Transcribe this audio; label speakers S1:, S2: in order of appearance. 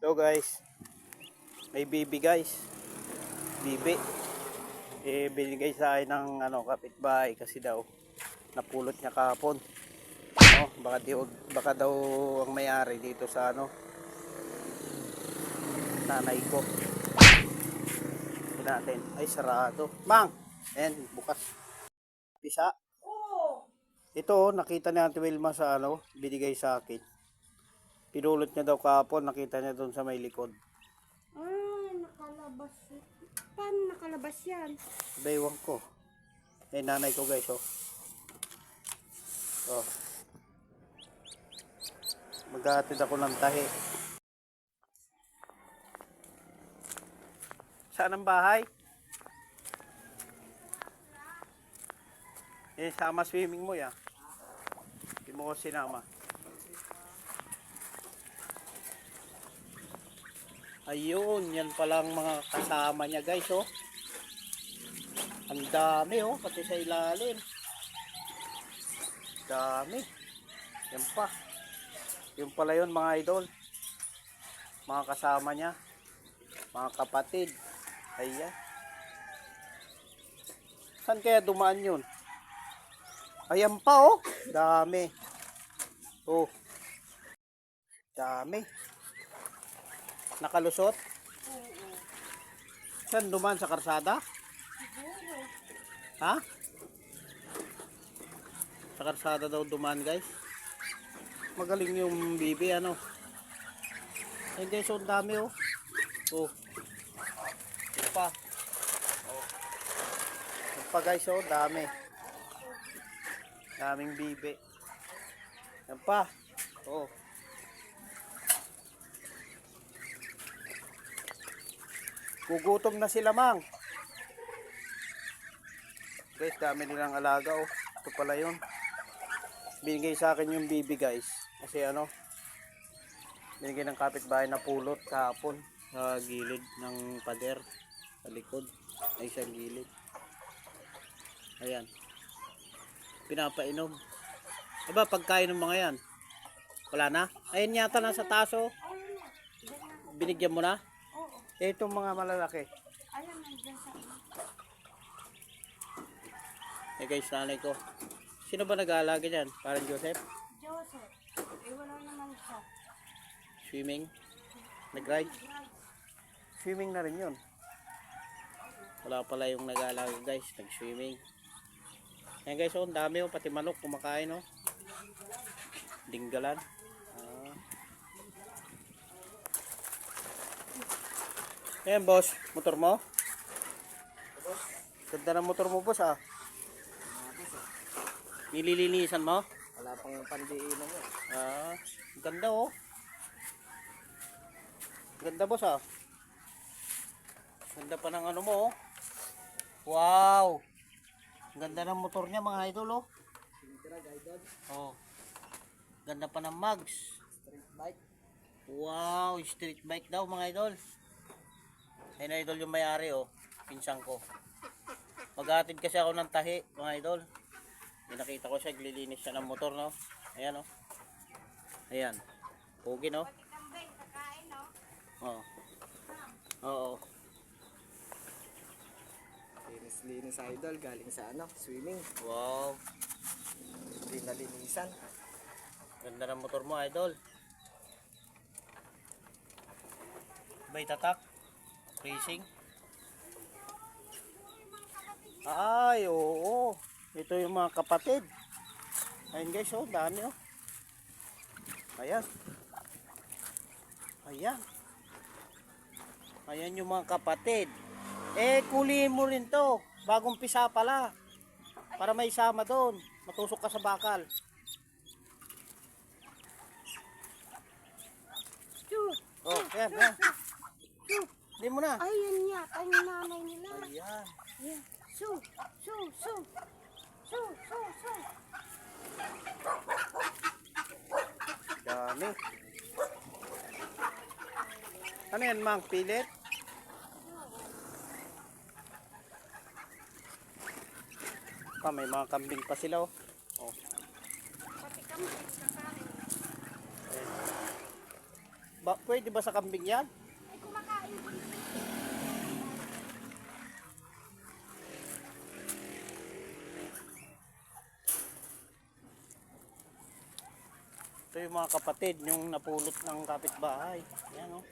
S1: So guys, may bibi guys. Bibi. Eh, binigay sa akin ng ano, kapitbahay kasi daw napulot niya kahapon. No, baka, di, baka daw ang may-ari dito sa ano nanay ko. Natin. Ay, sarado. Mang! Ayan, bukas. Pisa. Ito, oh, nakita ni Ate Wilma sa ano, binigay sa akin. Pinulot niya daw kahapon, nakita niya doon sa may likod.
S2: Ah, nakalabas. Paano nakalabas yan?
S1: Baywang ko. Eh, nanay ko guys, oh. Oh. Maghahatid ako ng tahi. Saan ang bahay? Eh, sama swimming mo ya. Hindi mo ko sinama. Ayun, yan palang mga kasama niya guys, oh. Ang dami oh, pati sa ilalim. Dami. Yan pa. Yung pala yun mga idol. Mga kasama niya. Mga kapatid. Ayan. Saan kaya dumaan yun? Ayan pa oh. Dami. Oh. Dami. Nakalusot? Saan dumaan sa karsada? Ha? Sa karsada daw dumaan guys. Magaling yung bibi ano. Ayun guys, ang dami oh. Oh. Ito pa. Oh. Ito pa guys, oh, dami. Daming bibi. Yan pa. Oh. Gugutom na sila mang. Guys, dami nilang alaga oh. Ito pala yun. Binigay sa akin yung bibi guys. Kasi ano, binigay ng kapitbahay na pulot kahapon sa gilid ng pader sa likod. Ay sa gilid. Ayan. Pinapainom. Aba, pagkain ng mga yan. Wala na? Ayun yata nasa taso. Binigyan mo na? Eh, itong mga malalaki.
S2: Ayan, nandyan sa...
S1: Eh guys, nanay ko. Sino ba nag-aalaga dyan? Parang Joseph?
S2: Joseph. Eh, wala naman siya.
S1: Swimming? Nag-ride? Swimming na rin yun. Wala pala yung nag-aalaga guys. Nag-swimming. Ayan guys, oh, ang dami oh. Pati manok kumakain oh. Dinggalan. Ayan boss, motor mo? Ganda ng motor mo boss ah. Nililinisan mo?
S3: Wala pang pandiinan mo.
S1: Ah, ganda oh. Ganda boss ah. Ganda pa ng ano mo oh. Wow. Ganda ng motor niya mga idol oh. Oh. Ganda pa ng mugs.
S3: Street bike.
S1: Wow, street bike daw mga idol. Ayun idol yung may-ari oh, pinsang ko. Maghatid kasi ako ng tahi mga idol. May nakita ko siya, glilinis siya ng motor no. Ayan oh. Ayan. Pugi no. Oo. Oo.
S3: Linis-linis idol. Galing sa ano, swimming.
S1: Wow.
S3: Hindi nalinisan.
S1: Ganda ng motor mo idol. Bay tatak. Racing. Ay, oo. Ito yung mga kapatid. Ayun guys, oh, dami oh. Ayan. Ayan. Ayan yung mga kapatid. Eh, kulihin mo rin to. Bagong pisa pala. Para may sama doon. Matusok ka sa bakal. Oh, ayan, ayan. Hindi mo na.
S2: Ayan yata yung nanay nila.
S1: Ayan.
S2: Ayan. Shoo! Shoo! Shoo! Shoo! Shoo! Shoo!
S1: Dami. Ano yan, Mang? Pilit? Pa, may mga kambing pa sila, oh. oh.
S2: Pati kami, kakain.
S1: Ba, pwede ba sa kambing yan? Ito yung mga kapatid, yung napulot ng kapitbahay. Yan oh.